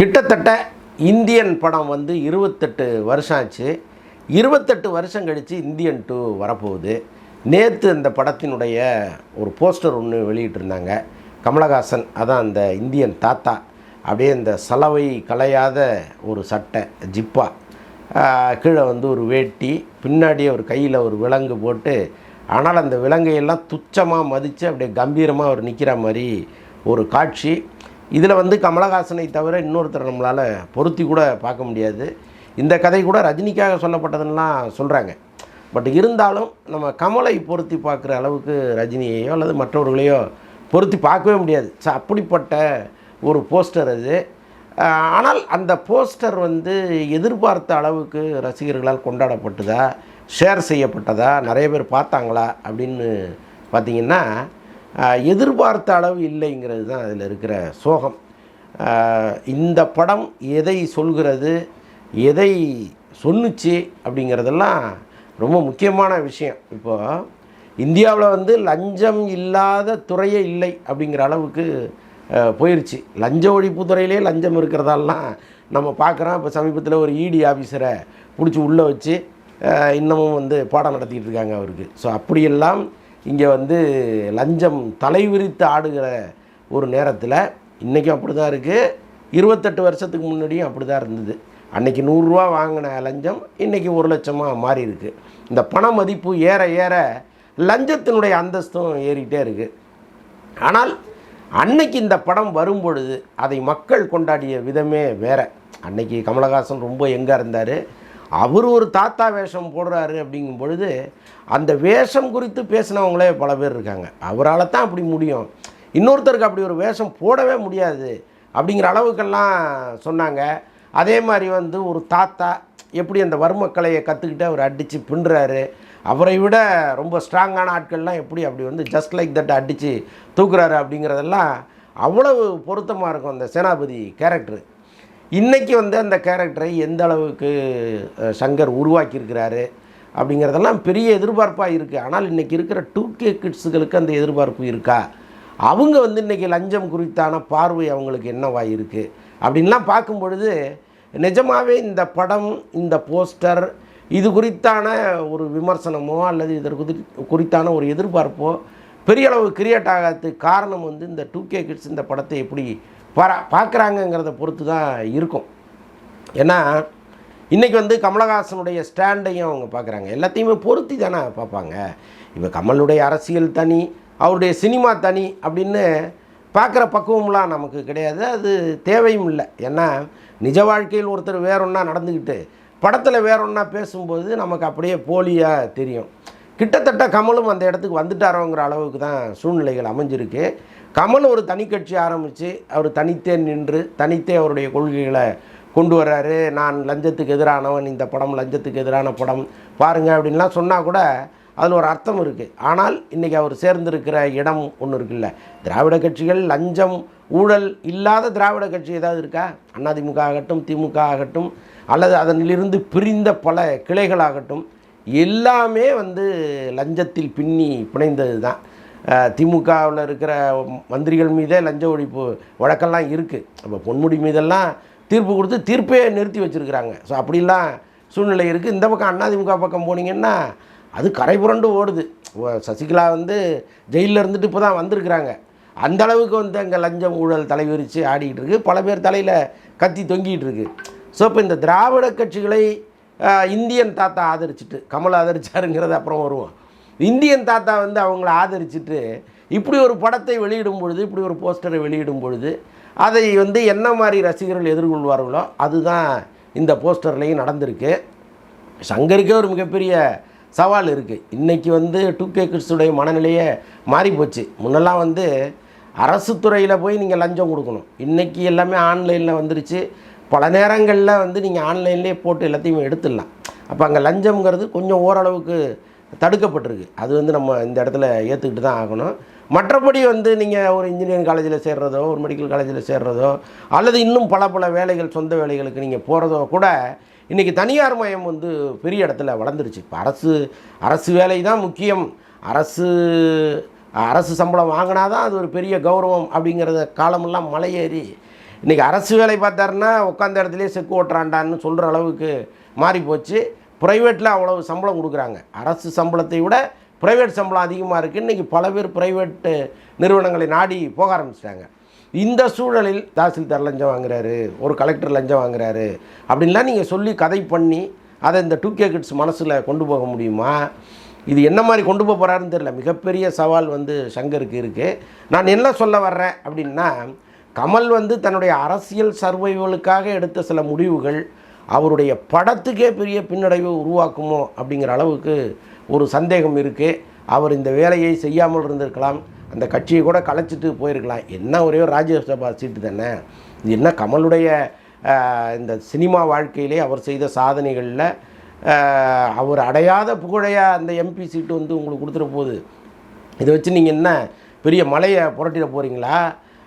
கிட்டத்தட்ட இந்தியன் படம் வந்து இருபத்தெட்டு வருஷம் ஆச்சு இருபத்தெட்டு வருஷம் கழித்து இந்தியன் டூ வரப்போகுது. நேற்று அந்த படத்தினுடைய ஒரு போஸ்டர் ஒன்று வெளியிட்டிருந்தாங்க. கமலஹாசன் அதான் அந்த இந்தியன் தாத்தா. அப்படியே இந்த சலவை கலையாத ஒரு சட்டை ஜிப்பா. கீழே வந்து ஒரு வேட்டி பின்னாடி ஒரு கையில் ஒரு விலங்கு போட்டு ஆனால் அந்த விலங்கையெல்லாம் துச்சமாக மதித்து அப்படியே கம்பீரமாக அவர் நிற்கிற மாதிரி ஒரு காட்சி. இதில் வந்து கமலஹாசனை தவிர இன்னொருத்தர் நம்மளால் பொருத்தி கூட பார்க்க முடியாது. இந்த கதை கூட ரஜினிக்காக சொல்லப்பட்டதுன்னெலாம் சொல்கிறாங்க பட் இருந்தாலும் நம்ம கமலை பொருத்தி பார்க்குற அளவுக்கு ரஜினியையோ அல்லது மற்றவர்களையோ பொருத்தி பார்க்கவே முடியாது. ஸோ அப்படிப்பட்ட ஒரு போஸ்டர் அது. ஆனால் அந்த போஸ்டர் வந்து எதிர்பார்த்த அளவுக்கு ரசிகர்களால் கொண்டாடப்பட்டதா ஷேர் செய்யப்பட்டதா நிறைய பேர் பார்த்தாங்களா அப்படின்னு பார்த்தீங்கன்னா எதிர்பார்த்த அளவு இல்லைங்கிறது தான் அதில் இருக்கிற சோகம். இந்த படம் எதை சொல்கிறது எதை சொன்னுச்சு அப்படிங்கிறதெல்லாம் ரொம்ப முக்கியமான விஷயம். இப்போது இந்தியாவில் வந்து லஞ்சம் இல்லாத துறையே இல்லை அப்படிங்கிற அளவுக்கு போயிடுச்சு போயிருச்சு. லஞ்ச ஒழிப்பு துறையிலே லஞ்சம் இருக்கிறதாலாம் நம்ம பார்க்குறோம். இப்போ சமீபத்தில் ஒரு இடி ஆஃபீஸரை பிடிச்சி உள்ளே வச்சு இன்னமும் வந்து பாடம் நடத்திக்கிட்டு இருக்காங்க அவருக்கு. ஸோ அப்படியெல்லாம் இங்கே வந்து லஞ்சம் தலைவிரித்து ஆடுகிற ஒரு நேரத்தில் இன்றைக்கும் அப்படி தான் இருக்குது இருபத்தெட்டு வருஷத்துக்கு முன்னாடியும் அப்படி தான் இருந்தது அன்றைக்கி நூறுரூவா வாங்கின லஞ்சம் இன்றைக்கி ஒரு லட்சமாக மாறி இருக்குது இந்த பண மதிப்பு ஏற ஏற லஞ்சத்தினுடைய அந்தஸ்தும் ஏறிக்கிட்டே இருக்குது ஆனால் அன்னைக்கு இந்த படம் வரும்பொழுது அதை மக்கள் கொண்டாடிய விதமே வேற. அன்னைக்கு கமலஹாசன் ரொம்ப எங்கே இருந்தார். அவர் ஒரு தாத்தா வேஷம் போடுறாரு அப்படிங்கும் பொழுது அந்த வேஷம் குறித்து பேசினவங்களே பல பேர் இருக்காங்க. அவரால் தான் அப்படி முடியும். இன்னொருத்தருக்கு அப்படி ஒரு வேஷம் போடவே முடியாது அப்படிங்கிற அளவுக்கெல்லாம் சொன்னாங்க. அதே மாதிரி வந்து ஒரு தாத்தா எப்படி அந்த வர்மக்கலையை கற்றுக்கிட்டு அவர் அடித்து பின்னுறாரு. அவரை விட ரொம்ப ஸ்ட்ராங்கான ஆட்கள்லாம் எப்படி அப்படி வந்து ஜஸ்ட் லைக் தட் அடித்து தூக்குறாரு அப்படிங்கிறதெல்லாம் அவ்வளவு பொருத்தமாக இருக்கும் அந்த சேனாபதி கேரக்டரு இன்றைக்கி வந்து அந்த கேரக்டரை எந்த அளவுக்கு சங்கர் உருவாக்கியிருக்கிறாரு அப்படிங்கிறதெல்லாம் பெரிய எதிர்பார்ப்பாக இருக்குது ஆனால் இன்றைக்கி இருக்கிற டூ கே கிட்ஸுகளுக்கு அந்த எதிர்பார்ப்பு இருக்கா? அவங்க வந்து இன்றைக்கி லஞ்சம் குறித்தான பார்வை அவங்களுக்கு என்னவாக இருக்குது அப்படின்லாம் பார்க்கும் பொழுது நிஜமாகவே இந்த படம் இந்த போஸ்டர் இது குறித்தான ஒரு விமர்சனமோ அல்லது இதற்கு குறித்தான ஒரு எதிர்பார்ப்போ பெரிய அளவு கிரியேட் ஆகாததுக்கு காரணம் வந்து இந்த டூ கே கிட்ஸ் இந்த படத்தை எப்படி பரா பார்க்குறாங்கங்கிறத பொறுத்து தான் இருக்கும். ஏன்னா இன்றைக்கி வந்து கமலஹாசனுடைய ஸ்டாண்டையும் அவங்க பார்க்குறாங்க. எல்லாத்தையுமே பொருத்தி தானே பார்ப்பாங்க. இப்போ கமலுடைய அரசியல் தனி அவருடைய சினிமா தனி அப்படின்னு பார்க்குற பக்குவம்லாம் நமக்கு கிடையாது. அது தேவையும் இல்லை. ஏன்னா நிஜ வாழ்க்கையில் ஒருத்தர் வேறொன்னா நடந்துக்கிட்டு படத்தில் வேற ஒன்றா பேசும்போது நமக்கு அப்படியே போலியாக தெரியும். கிட்டத்தட்ட கமலும் அந்த இடத்துக்கு வந்துட்டாரோங்கிற அளவுக்கு தான் சூழ்நிலைகள் அமைஞ்சிருக்கு. கமல் ஒரு தனி கட்சி ஆரம்பித்து அவர் தனித்தே நின்று தனித்தே அவருடைய கொள்கைகளை கொண்டு வர்றாரு. நான் லஞ்சத்துக்கு எதிரானவன் இந்த படம் லஞ்சத்துக்கு எதிரான படம் பாருங்கள் அப்படின்லாம் சொன்னால் கூட அதில் ஒரு அர்த்தம் இருக்குது ஆனால் இன்றைக்கி அவர் சேர்ந்திருக்கிற இடம் ஒன்று இருக்குல்ல. திராவிட கட்சிகள் லஞ்சம் ஊழல் இல்லாத திராவிட கட்சி ஏதாவது இருக்கா? அதிமுக ஆகட்டும் திமுக ஆகட்டும் அல்லது அதனிலிருந்து பிரிந்த பல கிளைகளாகட்டும் எல்லாமே வந்து லஞ்சத்தில் பின்னி பிணைந்தது தான் திமுகவில் இருக்கிற மந்திரிகள் மீதே லஞ்ச ஒழிப்பு வழக்கெல்லாம் இருக்குது அப்போ பொன்முடி மீதெல்லாம் தீர்ப்பு கொடுத்து தீர்ப்பே நிறுத்தி வச்சுருக்கிறாங்க. ஸோ அப்படிலாம் சூழ்நிலை இருக்குது இந்த பக்கம் அதிமுக பக்கம் போனீங்கன்னா அது கரை புரண்டு ஓடுது. சசிகலா வந்து ஜெயிலில் இருந்துட்டு இப்போ தான் வந்திருக்கிறாங்க. அந்த அளவுக்கு வந்து அங்கே லஞ்சம் ஊழல் தலைவிரித்து ஆடிக்கிட்டு இருக்குது பல பேர் தலையில் கத்தி தொங்கிட்டு இருக்கு. ஸோ இப்போ இந்த திராவிட கட்சிகளை இந்தியன் தாத்தா ஆதரிச்சிட்டு கமல் ஆதரிச்சாருங்கிறது அப்புறம் வருவோம். இந்தியன் தாத்தா வந்து அவங்கள ஆதரிச்சிட்டு இப்படி ஒரு படத்தை வெளியிடும் பொழுது இப்படி ஒரு போஸ்டரை வெளியிடும் பொழுது அதை வந்து என்ன மாதிரி ரசிகர்கள் எதிர்கொள்வார்களோ அதுதான் இந்த போஸ்டர்லேயும் நடந்திருக்கு. சங்கருக்கே ஒரு மிகப்பெரிய சவால் இருக்குது இன்றைக்கி வந்து டூ கே கிட்ஸுடைய மனநிலையே மாறிப்போச்சு. முன்னெல்லாம் வந்து அரசு துறையில் போய் நீங்கள் லஞ்சம் கொடுக்கணும். இன்றைக்கி எல்லாமே ஆன்லைனில் வந்துருச்சு. பல நேரங்களில் வந்து நீங்கள் ஆன்லைன்லேயே போட்டு எல்லாத்தையும் எடுத்துடலாம். அப்போ அங்கே லஞ்சம்ங்கிறது கொஞ்சம் ஓரளவுக்கு தடுக்கப்பட்டிருக்கு. அது வந்து நம்ம இந்த இடத்துல ஏற்றுக்கிட்டு தான் ஆகணும். மற்றபடி வந்து நீங்கள் ஒரு இன்ஜினியரிங் காலேஜில் சேர்றதோ ஒரு மெடிக்கல் காலேஜில் சேர்றதோ அல்லது இன்னும் பல பல வேலைகள் சொந்த வேலைகளுக்கு நீங்கள் போகிறதோ கூட இன்றைக்கி தனியார் மயம் வந்து பெரிய இடத்துல வளர்ந்துருச்சு. இப்போ அரசு அரசு வேலை தான் முக்கியம். அரசு அரசு சம்பளம் வாங்கினா தான் அது ஒரு பெரிய கௌரவம் அப்படிங்கிறத காலமெல்லாம் மலையேறி. இன்றைக்கி அரசு வேலை பார்த்தாருன்னா உட்காந்த இடத்துலையே செக்கு ஓட்டுறாண்டான்னு சொல்கிற அளவுக்கு மாறி போச்சு ப்ரைவேட்டில் அவ்வளவு சம்பளம் கொடுக்குறாங்க. அரசு சம்பளத்தை விட ப்ரைவேட் சம்பளம் அதிகமாக இருக்குது இன்றைக்கி பல பேர் ப்ரைவேட்டு நிறுவனங்களை நாடி போக ஆரம்பிச்சிட்டாங்க. இந்த சூழலில் தாசில்தார் லஞ்சம் வாங்குறாரு ஒரு கலெக்டர் லஞ்சம் வாங்குறாரு அப்படின்லாம் நீங்கள் சொல்லி கதை பண்ணி அதை இந்த டூ கே கிட்ஸ் மனசில் கொண்டு போக முடியுமா? இது என்ன மாதிரி கொண்டு போக போகிறாருன்னு தெரியல. மிகப்பெரிய சவால் வந்து சங்கருக்கு இருக்குது நான் என்ன சொல்ல வர்றேன் அப்படின்னா கமல் வந்து தன்னுடைய அரசியல் சர்வைவலுக்காக எடுத்த சில முடிவுகள் அவருடைய படத்துக்கே பெரிய பின்னடைவை உருவாக்குமோ அப்படிங்கிற அளவுக்கு ஒரு சந்தேகம் இருக்குது அவர் இந்த வேலையை செய்யாமல் இருந்திருக்கலாம். அந்த கட்சியை கூட கலைச்சிட்டு போயிருக்கலாம். என்ன ஒரே ஒரு ராஜ்யசபா சீட்டு தானே? இது என்ன கமலுடைய இந்த சினிமா வாழ்க்கையிலே அவர் செய்த சாதனைகளில் அவர் அடையாத புகழையாக அந்த எம்பி சீட்டு வந்து உங்களுக்கு கொடுத்துட போகுது இதை வச்சு நீங்கள் என்ன பெரிய மலையை புரட்டிட போகிறீங்களா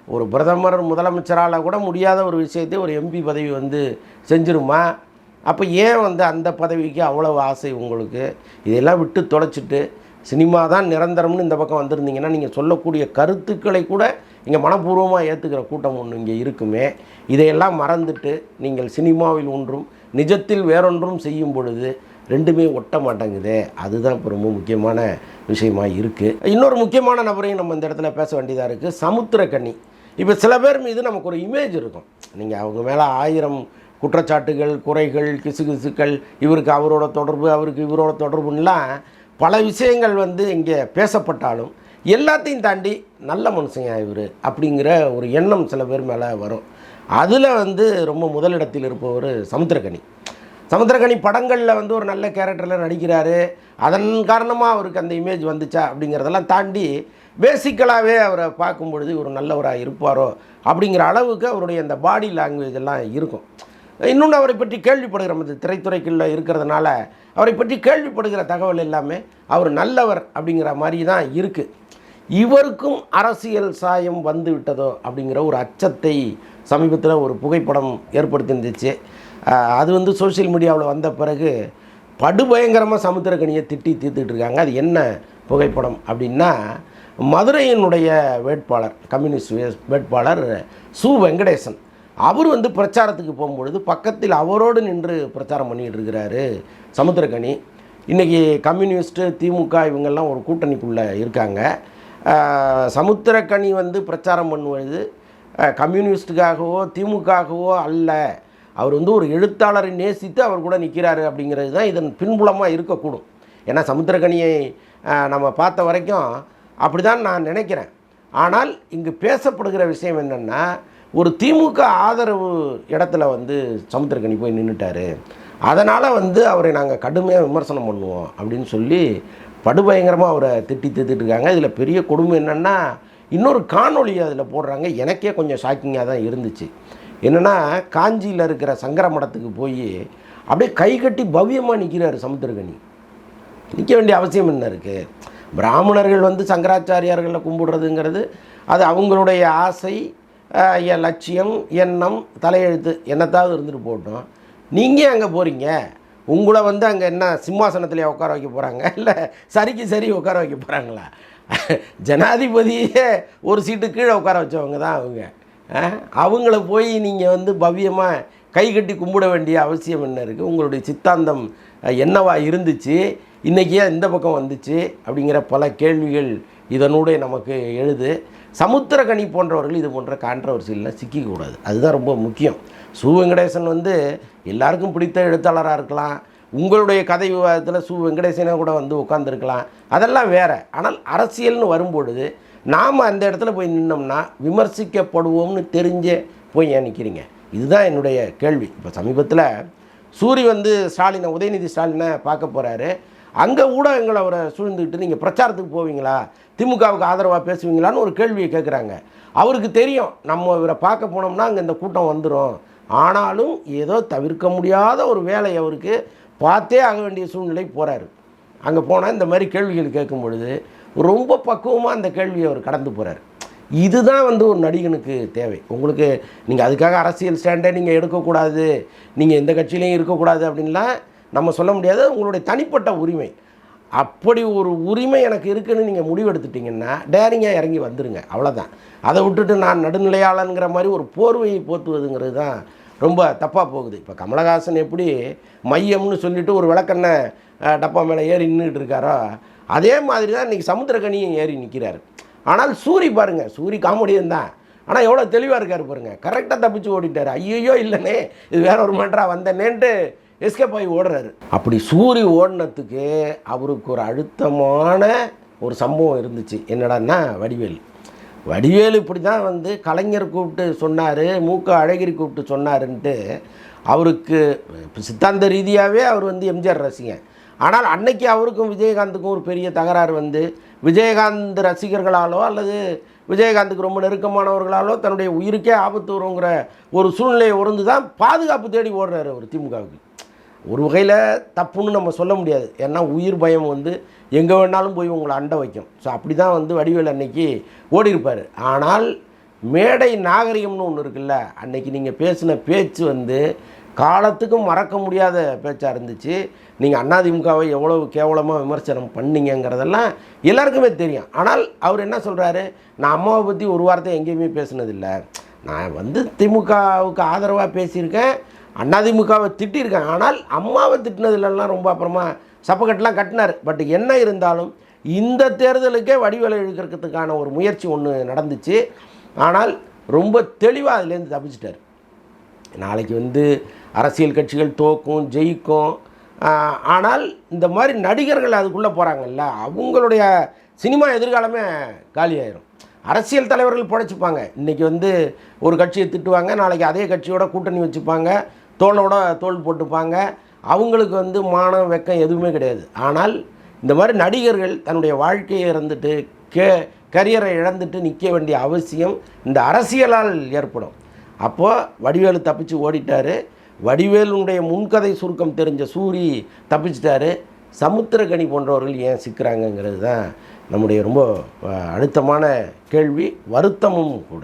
ஒரு பிரதமர் முதலமைச்சரால் கூட முடியாத ஒரு விஷயத்தை ஒரு எம்பி பதவி வந்து செஞ்சிருமா? அப்போ ஏன் வந்து அந்த பதவிக்கு அவ்வளவு ஆசை உங்களுக்கு? இதெல்லாம் விட்டு தொலைச்சிட்டு சினிமா தான் நிரந்தரம்னு இந்த பக்கம் வந்திருந்தீங்கன்னா நீங்கள் சொல்லக்கூடிய கருத்துக்களை கூட இங்கே மனப்பூர்வமாக ஏற்றுக்கிற கூட்டம் ஒன்று இங்கே இருக்குமே. இதையெல்லாம் மறந்துட்டு நீங்கள் சினிமாவில் ஒன்றும் நிஜத்தில் வேறொன்றும் செய்யும் பொழுது ரெண்டுமே ஒட்ட மாட்டேங்குதே. அதுதான் இப்போ ரொம்ப முக்கியமான விஷயமா இருக்குது இன்னொரு முக்கியமான நபரையும் நம்ம இந்த இடத்துல பேச வேண்டியதாக இருக்குது சமுத்திரக்கண்ணி. இப்போ சில பேர் மீது நமக்கு ஒரு இமேஜ் இருக்கும். நீங்கள் அவங்க மேலே ஆயிரம் குற்றச்சாட்டுகள் குறைகள் கிசுகிசுக்கள் இவருக்கு அவரோட தொடர்பு அவருக்கு இவரோட தொடர்புன்னெலாம் பல விஷயங்கள் வந்து இங்கே பேசப்பட்டாலும் எல்லாத்தையும் தாண்டி நல்ல மனுஷங்க இவர் அப்படிங்கிற ஒரு எண்ணம் சில பேர் மேலே வரும். அதில் வந்து ரொம்ப முதலிடத்தில் இருப்பவர் சமுத்திரக்கனி. சமுத்திரகனி படங்களில் வந்து ஒரு நல்ல கேரக்டரில் நடிக்கிறாரு. அதன் காரணமாக அவருக்கு அந்த இமேஜ் வந்துச்சா அப்படிங்கிறதெல்லாம் தாண்டி பேசிக்கலாகவே அவரை பார்க்கும் பொழுது ஒரு நல்லவராக இருப்பாரோ அப்படிங்கிற அளவுக்கு அவருடைய அந்த பாடி லாங்குவேஜ் எல்லாம் இருக்கும். இன்னொன்று அவரை பற்றி கேள்விப்படுகிற அந்த திரைத்துறைக்குள்ளே இருக்கிறதுனால அவரை பற்றி கேள்விப்படுகிற தகவல் எல்லாமே அவர் நல்லவர் அப்படிங்கிற மாதிரி தான் இருக்குது இவருக்கும் அரசியல் சாயம் வந்து விட்டதோ அப்படிங்கிற ஒரு அச்சத்தை சமீபத்தில் ஒரு புகைப்படம் ஏற்படுத்தியிருந்துச்சு. அது வந்து சோஷியல் மீடியாவில் வந்த பிறகு படுபயங்கரமாக சமுத்திரக்கணியை திட்டி தீர்த்துட்டு இருக்காங்க அது என்ன புகைப்படம் அப்படின்னா மதுரையினுடைய வேட்பாளர் கம்யூனிஸ்ட் வே- வேட்பாளர் சு. வெங்கடேசன். அவர் வந்து பிரச்சாரத்துக்கு போகும்பொழுது பக்கத்தில் அவரோடு நின்று பிரச்சாரம் பண்ணிகிட்டு இருக்கிறாரு சமுத்திரக்கனி. இன்றைக்கி கம்யூனிஸ்ட்டு திமுக இவங்கெல்லாம் ஒரு கூட்டணிக்குள்ளே இருக்காங்க. சமுத்திரக்கணி சமுத்திரக்கனி வந்து பிரச்சாரம் பண்ணுவது ஆஹ் கம்யூனிஸ்டுக்காகவோ திமுகவோ அல்ல. அவர் வந்து ஒரு எழுத்தாளரை நேசித்து அவர் கூட நிற்கிறாரு அப்படிங்கிறது தான் இதன் பின்புலமாக இருக்கக்கூடும். ஏன்னா சமுத்திரகனியை நம்ம பார்த்த வரைக்கும் அப்படி தான் நான் நினைக்கிறேன். ஆனால் இங்கு பேசப்படுகிற விஷயம் என்னென்னா ஒரு திமுக ஆதரவு இடத்துல வந்து சமுத்திரக்கனி போய் நின்றுட்டாரு அதனால் வந்து அவரை நாங்கள் கடுமையாக விமர்சனம் பண்ணுவோம் அப்படின்னு சொல்லி படுபயங்கரமாக அவரை திட்டி திட்டிட்டு இருக்காங்க. இதில் பெரிய கொடுமை என்னென்னா இன்னொரு காணொலி அதில் போடுறாங்க. எனக்கே கொஞ்சம் ஷாக்கிங்காக தான் இருந்துச்சு. என்னென்னா காஞ்சியில் இருக்கிற சங்கர மடத்துக்கு போய் அப்படியே கை கட்டி பவ்யமாக நிற்கிறார் சமுத்திரகனி. நிற்க வேண்டிய அவசியம் என்ன இருக்குது பிராமணர்கள் வந்து சங்கராச்சாரியார்களை கும்பிடுறதுங்கிறது அது அவங்களுடைய ஆசை என் லட்சியம் எண்ணம் தலையெழுத்து என்னத்தாவது இருந்துட்டு போட்டோம் நீங்கள் அங்கே போகிறீங்க உங்களை வந்து அங்கே என்ன சிம்மாசனத்தில் உட்கார வைக்க போகிறாங்க இல்லை சரிக்கு சரி உட்கார வைக்க போகிறாங்களா ஜனாதிபதியே ஒரு சீட்டு கீழே உட்கார வச்சவங்க தான் அவங்க. அவங்கள போய் நீங்கள் வந்து பவ்யமாக கை கட்டி கும்பிட வேண்டிய அவசியம் என்ன இருக்குது உங்களுடைய சித்தாந்தம் என்னவா இருந்துச்சு? இன்றைக்கி ஏன் இந்த பக்கம் வந்துச்சு? அப்படிங்கிற பல கேள்விகள் இதனூடே நமக்கு எழுது. சமுத்திரகனி போன்றவர்கள் இது போன்ற கான்ட்ரவர்சியில் சிக்கிக்கூடாது. அதுதான் ரொம்ப முக்கியம். சு வெங்கடேசன் வந்து எல்லாருக்கும் பிடித்த எழுத்தாளராக இருக்கலாம். உங்களுடைய கதை விவாதத்தில் சு வெங்கடேசனே கூட வந்து உட்காந்துருக்கலாம் அதெல்லாம் வேறு. ஆனால் அரசியல்னு வரும்பொழுது நாம் அந்த இடத்துல போய் நின்னோம்னா விமர்சிக்கப்படுவோம்னு தெரிஞ்சே போய் ஏன் நிற்கிறீங்க இதுதான் என்னுடைய கேள்வி. இப்போ சமீபத்தில் சூரி வந்து ஸ்டாலினை உதயநிதி ஸ்டாலினை பார்க்க போகிறாரு அங்கே ஊடகங்கள் அவரை சூழ்ந்துக்கிட்டு நீங்கள் பிரச்சாரத்துக்கு போவீங்களா? திமுகவுக்கு ஆதரவாக பேசுவீங்களான்னு ஒரு கேள்வியை கேட்குறாங்க அவருக்கு தெரியும். நம்ம இவரை பார்க்க போனோம்னா அங்கே இந்த கூட்டம் வந்துடும் ஆனாலும் ஏதோ தவிர்க்க முடியாத ஒரு வேலை அவருக்கு. பார்த்தே ஆக வேண்டிய சூழ்நிலை போகிறாரு அங்கே போனால் இந்த மாதிரி கேள்விகள் கேட்கும் பொழுது ரொம்ப பக்குவமாக அந்த கேள்வியை அவர் கடந்து போகிறார் இதுதான் வந்து ஒரு நடிகனுக்கு தேவை. உங்களுக்கு நீங்கள் அதுக்காக அரசியல் ஸ்டாண்டை நீங்கள் எடுக்கக்கூடாது. நீங்கள் எந்த கட்சியிலையும் இருக்கக்கூடாது அப்படின்லாம் நம்ம சொல்ல முடியாது. உங்களுடைய தனிப்பட்ட உரிமை. அப்படி ஒரு உரிமை எனக்கு இருக்குன்னு நீங்கள் முடிவெடுத்துட்டிங்கன்னா டேரிங்காக இறங்கி வந்துடுங்க அவ்வளோதான் அதை விட்டுட்டு நான் நடுநிலையாளனுங்கிற மாதிரி ஒரு போர்வையை போற்றுவதுங்கிறது தான் ரொம்ப தப்பாக போகுது. இப்போ கமலஹாசன் எப்படி மையம்னு சொல்லிவிட்டு ஒரு விளக்கெண்ணை டப்பா மேலே ஏறி நின்றுட்டு இருக்காரோ? அதே மாதிரி தான் இன்றைக்கி சமுத்திரக்கனியும் ஏறி நிற்கிறாரு ஆனால் சூரி பாருங்க சூரி காமெடியன் தான். ஆனால் எவ்வளோ தெளிவாக இருக்கார் பாருங்க. கரெக்டாக தப்பிச்சு ஓடிட்டார். ஐயோ இல்லைனே இது வேற ஒரு மேட்டரா வந்தேனேன்ட்டு எஸ்கேப் ஆகி ஓடுறாரு. அப்படி சூரி ஓடினத்துக்கு அவருக்கு ஒரு அழுத்தமான ஒரு சம்பவம் இருந்துச்சு. என்னடான்னா வடிவேல். வடிவேலு இப்படி தான் வந்து கலைஞர் கூப்பிட்டு சொன்னார் மூக்க அழகிரி கூப்பிட்டு சொன்னாருன்ட்டு அவருக்கு சித்தாந்த ரீதியாகவே அவர் வந்து எம்ஜிஆர் ரசிகன். ஆனால் அன்னைக்கு அவருக்கும் விஜயகாந்துக்கும் ஒரு பெரிய தகராறு வந்து விஜயகாந்த் ரசிகர்களாலோ அல்லது விஜயகாந்துக்கு ரொம்ப நெருக்கமானவர்களாலோ தன்னுடைய உயிருக்கே ஆபத்து வருங்கிற ஒரு சூழ்நிலையை உறந்து தான் பாதுகாப்பு தேடி ஓடுறாரு அவர் திமுகவுக்கு. ஒரு வகையில் தப்புன்னு நம்ம சொல்ல முடியாது. ஏன்னா உயிர் பயம் வந்து எங்கே வேணாலும் போய் உங்களை அண்டை வைக்கும். ஸோ அப்படி தான் வந்து வடிவேல் அன்னைக்கு ஓடி இருப்பார் ஆனால் மேடை நாகரிகம்னு ஒன்று இருக்குல்ல அன்னைக்கு நீங்கள் பேசின பேச்சு வந்து காலத்துக்கும் மறக்க முடியாத பேச்சாக இருந்துச்சு. நீங்கள் அதிமுகவை எவ்வளவு கேவலமாக விமர்சனம் பண்ணீங்கங்கிறதெல்லாம் எல்லாருக்குமே தெரியும். ஆனால் அவர் என்ன சொல்கிறாரு நான் அம்மாவை பற்றி ஒரு வார்த்தை எங்கேயுமே பேசுனதில்லை. நான் வந்து திமுகவுக்கு ஆதரவாக பேசியிருக்கேன். அதிமுகவை திட்டியிருக்காங்க. ஆனால் அம்மாவை திட்டினதுலலாம் ரொம்ப அப்புறமா சப்பக்கட்டெலாம் கட்டினார். பட் என்ன இருந்தாலும் இந்த தேர்தலுக்கே வடிவேலை இழுக்கிறதுக்கான ஒரு முயற்சி ஒன்று நடந்துச்சு. ஆனால் ரொம்ப தெளிவாக அதுலேருந்து தப்பிச்சிட்டார். நாளைக்கு வந்து அரசியல் கட்சிகள் தோக்கும் ஜெயிக்கும். ஆனால் இந்த மாதிரி நடிகர்கள் அதுக்குள்ளே போகிறாங்கல்ல அவங்களுடைய சினிமா எதிர்காலமே காலியாயிரும். அரசியல் தலைவர்கள் பிழைச்சிப்பாங்க இன்றைக்கி வந்து ஒரு கட்சியை திட்டுவாங்க நாளைக்கு அதே கட்சியோட கூட்டணி வச்சுப்பாங்க. தோளோட தோல் போட்டுப்பாங்க. அவங்களுக்கு வந்து மானம் வெக்கம் எதுவுமே கிடையாது. ஆனால் இந்த மாதிரி நடிகர்கள் தன்னுடைய வாழ்க்கையை இறந்துட்டு கே கரியரை இழந்துட்டு நிற்க வேண்டிய அவசியம் இந்த அரசியலால் ஏற்படும். அப்போது வடிவேலு தப்பிச்சு ஓடிட்டாரு. வடிவேலுடைய முன்கதை சுருக்கம் தெரிஞ்ச சூரி தப்பிச்சிட்டாரு. சமுத்திரக்கனி போன்றவர்கள் ஏன் சிக்கிறாங்கங்கிறது தான் நம்முடைய ரொம்ப அழுத்தமான கேள்வி. வருத்தமும் கூட.